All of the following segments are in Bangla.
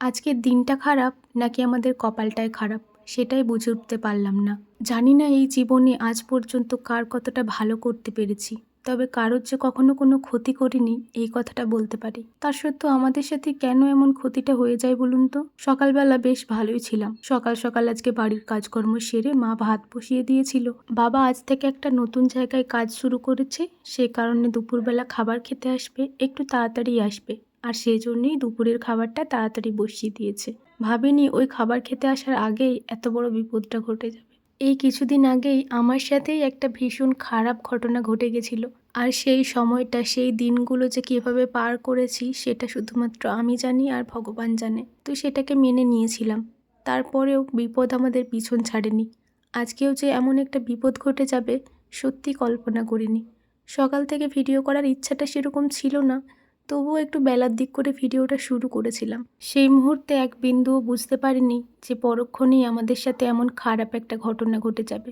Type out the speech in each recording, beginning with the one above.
আজকের দিনটা খারাপ নাকি আমাদের কপালটাই খারাপ? সেটাই বুঝে উঠতে পারলাম না। জানি না এই জীবনে আজ পর্যন্ত কার কতটা ভালো করতে পেরেছি। তবে কারোর যে কখনো কোনো ক্ষতি করিনি, এই কথাটা বলতে পারি। তার সত্ত্বেও আমাদের সাথে কেন এমন ক্ষতিটা হয়ে যায় বলুন তো? সকালবেলা বেশ ভালোই ছিলাম। সকাল সকাল আজকে বাড়ির কাজকর্ম সেরে মা ভাত বসিয়ে দিয়েছিল। বাবা আজ থেকে একটা নতুন জায়গায় কাজ শুরু করেছে। সে কারণে দুপুরবেলা খাবার খেতে আসবে, একটু তাড়াতাড়ি আসবে। আর সেই জন্যই দুপুরের খাবারটা তাড়াতাড়ি বসিয়ে দিয়েছে। ভাবিনি ওই খাবার খেতে আসার আগেই এত বড় বিপদটা ঘটে যাবে। এই কিছুদিন আগেই আমার সাথেই একটা ভীষণ খারাপ ঘটনা ঘটে গেছিল। আর সেই সময়টা, সেই দিনগুলো যে কীভাবে পার করেছি, সেটা শুধুমাত্র আমি জানি আর ভগবান জানে। তো সেটাকে মেনে নিয়েছিলাম। তারপরেও বিপদ আমাদের পিছন ছাড়েনি। আজকেও যে এমন একটা বিপদ ঘটে যাবে, সত্যি কল্পনা করিনি। সকাল থেকে ভিডিও করার ইচ্ছাটা সেরকম ছিল না। তবুও একটু বেলার দিক করে ভিডিওটা শুরু করেছিলাম। সেই মুহূর্তে এক বিন্দুও বুঝতে পারিনি যে পরক্ষণেই আমাদের সাথে এমন খারাপ একটা ঘটনা ঘটে যাবে।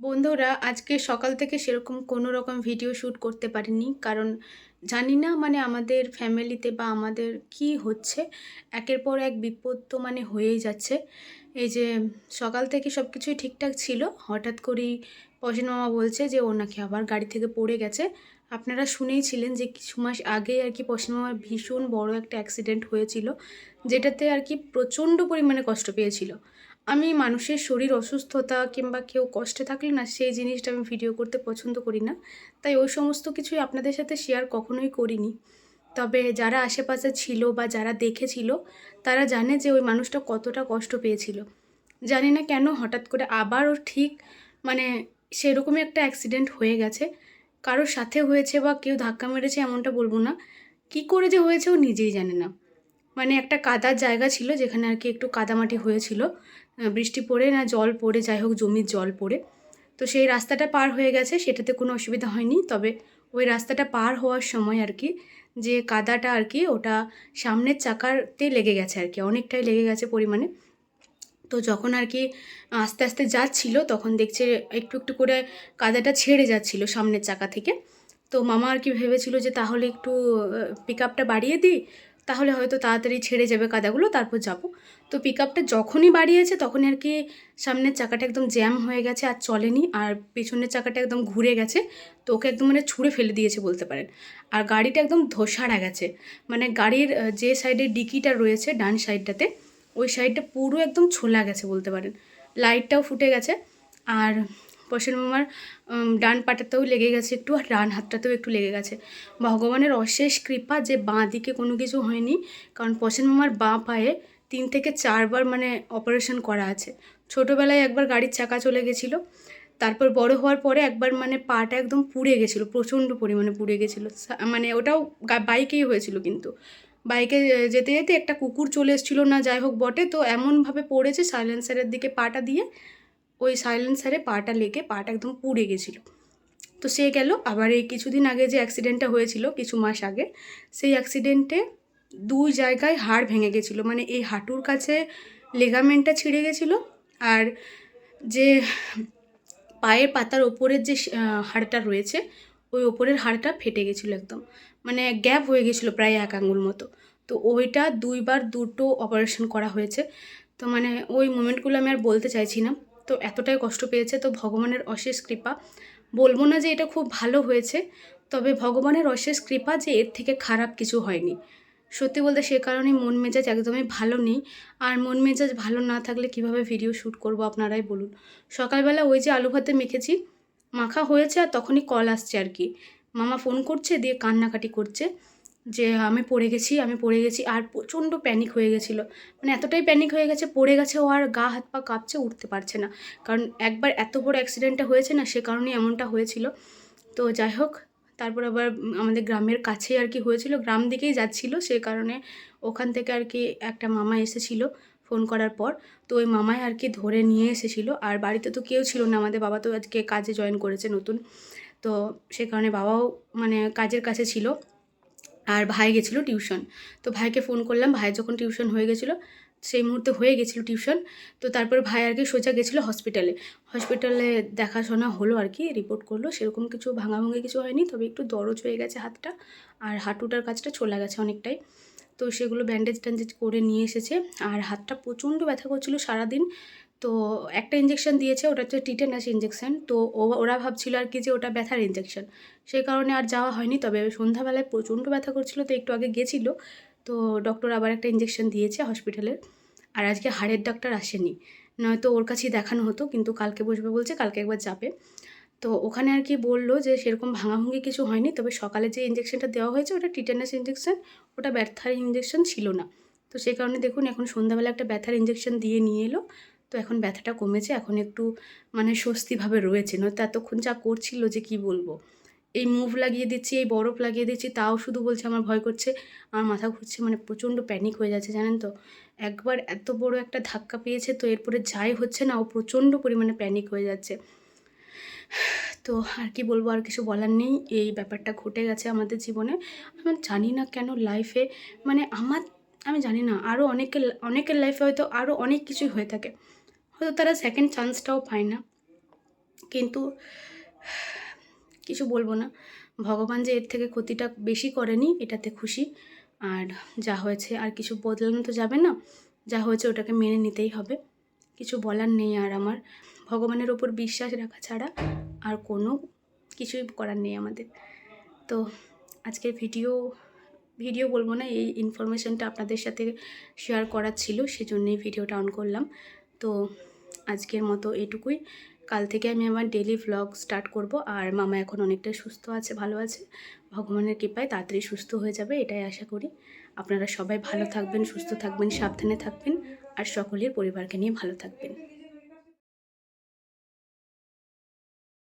বন্ধুরা, আজকে সকাল থেকে সেরকম কোনো রকম ভিডিও শ্যুট করতে পারিনি, কারণ জানি না মানে আমাদের ফ্যামিলিতে বা আমাদের কি হচ্ছে, একের পর এক বিপদ তো মানে হয়েই যাচ্ছে। এই যে সকাল থেকে সব কিছুই ঠিকঠাক ছিল, হঠাৎ করেই পশন মামা বলছে যে ও নাকি আবার গাড়ি থেকে পড়ে গেছে আপনারা শুনেইছিলেন যে কিছু মাস আগে আর কি পশ্চিমবঙ্গের ভীষণ বড় একটা অ্যাক্সিডেন্ট হয়েছিল, যেটাতে আর কি প্রচণ্ড পরিমাণে কষ্ট পেয়েছিল। আমি মানুষের শরীর অসুস্থতা কিংবা কেউ কষ্টে থাকলে না, সেই জিনিসটা আমি ভিডিও করতে পছন্দ করি না। তাই ওই সমস্ত কিছুই আপনাদের সাথে শেয়ার কখনোই করিনি। তবে যারা আশেপাশে ছিল বা যারা দেখেছিল, তারা জানে যে ওই মানুষটা কতটা কষ্ট পেয়েছিল। জানি না কেন হঠাৎ করে আবারও ঠিক মানে সেরকমই একটা অ্যাক্সিডেন্ট হয়ে গেছে। কারোর সাথে হয়েছে বা কেউ ধাক্কা মেরেছে এমনটা বলব না। কি করে যে হয়েছে ও নিজেই জানে না। মানে একটা কাদার জায়গা ছিল যেখানে আর কি একটু কাদামাটি হয়েছিল। বৃষ্টি পড়ে না জল পড়ে, যাই হোক জমির জল পড়ে। তো সেই রাস্তাটা পার হয়ে গেছে, সেটাতে কোনো অসুবিধা হয়নি। তবে ওই রাস্তাটা পার হওয়ার সময় আর কি যে কাদাটা আর কি ওটা সামনের চাকাতে লেগে গেছে আর কি, অনেকটাই লেগে গেছে পরিমাণে। তো যখন আর কি আস্তে আস্তে যাচ্ছিল, তখন দেখছে একটু একটু করে কাদাটা ছেড়ে যাচ্ছিল সামনের চাকা থেকে। তো মামা আর কি ভেবেছিল যে তাহলে একটু পিক বাড়িয়ে দিই, তাহলে হয়তো তাড়াতাড়ি ছেড়ে যাবে কাদাগুলো, তারপর যাব। তো পিক আপটা যখনই বাড়িয়েছে, তখনই আর কি সামনের চাকাটা একদম জ্যাম হয়ে গেছে আর চলেনি, আর পেছনের চাকাটা একদম ঘুরে গেছে। তো ওকে একদম মানে ছুঁড়ে ফেলে দিয়েছে বলতে পারেন। আর গাড়িটা একদম ধসাড়া গেছে। মানে গাড়ির যে সাইডে ডিকিটা রয়েছে ডান সাইডটাতে ওই সাইডটা পুরো একদম ছোলা গেছে বলতে পারেন। লাইটটাও ফুটে গেছে। আর পশন মামার ডান পাটাতেও লেগে গেছে একটু আর ডান হাতটাতেও একটু লেগে গেছে। ভগবানের অশেষ কৃপা যে বাঁ দিকে কোনো কিছু হয়নি, কারণ পশন মামার বাঁ পায়ে তিন থেকে চারবার মানে অপারেশন করা আছে। ছোটোবেলায় একবার গাড়ির চাকা চলে গেছিল, তারপর বড় হওয়ার পরে একবার মানে পাটা একদম পুড়ে গেছিল, প্রচণ্ড পরিমাণে পুড়ে গেছিল। মানে ওটাও বাইকেই হয়েছিল কিন্তু। বাইকে যেতে যেতে একটা কুকুর চলে এসেছিল না যাই হোক বটে, তো এমনভাবে পড়েছে সাইলেন্সারের দিকে পাটা দিয়ে, ওই সাইলেন্সারে পাটা লেগে পাটা একদম পুড়ে গেছিল। তো সে গেল, আবার এই কিছুদিন আগে যে অ্যাক্সিডেন্টটা হয়েছিল কিছু মাস আগে, সেই অ্যাক্সিডেন্টে দুই জায়গায় হাড় ভেঙে গেছিল মানে এই হাঁটুর কাছে লেগামেন্টটা ছিঁড়ে গেছিল, আর যে পায়ের পাতার ওপরের যে হাড়টা রয়েছে ওই ওপরের হাড়টা ফেটে গেছিল একদম। মানে গ্যাপ হয়ে গেছিল প্রায় এক আঙুল মতো। তো ওইটা দুইবার দুটো অপারেশন করা হয়েছে। তো মানে ওই মোমেন্টগুলো আমি আর বলতে চাইছি না। তো এতটাই কষ্ট পেয়েছে। তো ভগবানের অশেষ কৃপা। বলব না যে এটা খুব ভালো হয়েছে। তবে ভগবানের অশেষ কৃপা যে এর থেকে খারাপ কিছু হয়নি। সত্যি বলতে সে কারণে মন মেজাজ একদমই ভালো নেই। আর মন মেজাজ ভালো না থাকলে কীভাবে ভিডিও শ্যুট করব আপনারাই বলুন। সকালবেলা ওই যে আলু ভাতে মেখেছি মাখা হয়েছে আর তখনই কল আসছে আর কি। মামা ফোন করছে, দিয়ে কান্নাকাটি করছে যে, আমি পড়ে গেছি, আমি পড়ে গেছি। আর প্রচণ্ড প্যানিক হয়ে গেছিল। মানে এতটাই প্যানিক হয়ে গেছে, পড়ে গেছে ও আর গা, হাত, পা কাঁপছে, উঠতে পারছে না। কারণ একবার এত বড় অ্যাক্সিডেন্টটা হয়েছে না, সে কারণেই এমনটা হয়েছিল। তো যাই হোক, তারপর আবার আমাদের গ্রামের কাছেই আর কি হয়েছিল, গ্রাম দিকেই যাচ্ছিল। সে কারণে ওখান থেকে আর কি একটা মামা এসেছিল। ফোন করার পর তো ওই মামাই আর কি ধরে নিয়ে এসেছিল। আর বাড়িতে তো কেউ ছিল না, আমাদের বাবা তো আজকে কাজে জয়েন করেছে নতুন। তো সে কারণে বাবাও মানে কাজের কাছে ছিল। আর ভাই গেছিল টিউশন তো ভাইকে ফোন করলাম, ভাই যখন টিউশন হয়ে গেছিল, সেই মুহূর্তে হয়ে গেছিল টিউশন তো তারপর ভাই আর কি সোজা গেছিল হসপিটালে হসপিটালে দেখাশোনা হলো আর কি রিপোর্ট করল। সেরকম কিছু ভাঙাভাঙি কিছু হয়নি, তবে একটু দরজ হয়ে গেছে হাতটা। আর হাঁটুটার কাজটা চলে গেছে অনেকটাই। তো সেগুলো ব্যান্ডেজ ট্যান্ডেজ করে নিয়ে এসেছে। আর হাতটা প্রচণ্ড ব্যথা করছিল সারাদিন। তো একটা ইঞ্জেকশন দিয়েছে, ওটা হচ্ছে টিটেনাস ইঞ্জেকশন তো ওরা ভাবছিল আর কি যে ওটা ব্যথার ইঞ্জেকশন সেই কারণে আর যাওয়া হয়নি, তবে সন্ধ্যাবেলায় প্রচণ্ড ব্যথা করছিল, তো একটু আগে গেছিল তো ডক্টর আবার একটা ইঞ্জেকশন দিয়েছে হসপিটালের আর আজকে হাড়ের ডাক্তার আসেনি। নয়তো ওর কাছেই দেখানো হতো, কিন্তু কালকে বসবে বলছে, কালকে একবার যাবে। তো ওখানে আর কি বলল যে সেরকম ভাঙাভুঙি কিছু হয়নি, তবে সকালে যে ইঞ্জেকশনটা দেওয়া হয়েছে ওটা টিটেনাস ইঞ্জেকশন ওটা ব্যথার ইঞ্জেকশন ছিল না। তো সেই কারণে দেখুন এখন সন্ধ্যাবেলা একটা ব্যথার ইঞ্জেকশন দিয়ে নিয়ে এলো, তো এখন ব্যথাটা কমেছে, এখন একটু মানে স্বস্তিভাবে রয়েছে। নয়তো এতক্ষণ যা করছিল যে কি বলব? এই মুভ লাগিয়ে দিচ্ছি, এই বরফ লাগিয়ে দিচ্ছি, তাও শুধু বলছে আমার ভয় করছে, আমার মাথা ঘুরছে মানে প্রচণ্ড প্যানিক হয়ে যাচ্ছে, জানেন তো? একবার এত বড় একটা ধাক্কা পেয়েছে, তো এরপরে যাই হচ্ছে না, ও প্রচণ্ড পরিমাণে প্যানিক হয়ে যাচ্ছে। তো আর কি বলব, আর কিছু বলার নেই। এই ব্যাপারটা ঘটে গেছে আমাদের জীবনে। আমি জানি না কেন লাইফে মানে আমার, আমি জানি না আরও অনেকের অনেকের লাইফে হয়তো আরও অনেক কিছুই হয়ে থাকে। হয়তো তারা সেকেন্ড চান্সটাও পায় না। কিন্তু কিছু বলব না। ভগবান যে এর থেকে ক্ষতিটা বেশি করেনি, এটাতে খুশি। আর যা হয়েছে, আর কিছু বদলানো তো যাবে না। যা হয়েছে, ওটাকে মেনে নিতেই হবে। কিছু বলার নেই আর আমার। ভগবানের ওপর বিশ্বাস রাখা ছাড়া আর কোনো কিছুই করার নেই আমাদের। তো আজকের ভিডিও ভিডিও বলব না, এই ইনফরমেশনটা আপনাদের সাথে শেয়ার করার ছিল, সেজন্যই ভিডিওটা অন করলাম। তো আজকের মতো এটুকুই। কাল থেকে আমি আমার ডেলি ভ্লগ স্টার্ট করব, আর মামা এখন অনেকটাই সুস্থ আছে, ভালো আছে। ভগবানের কৃপায় তাড়াতাড়ি সুস্থ হয়ে যাবে, এটাই আশা করি। আপনারা সবাই ভালো থাকবেন, সুস্থ থাকবেন, সাবধানে থাকবেন, আর সকলের পরিবারকে নিয়ে ভালো থাকবেন।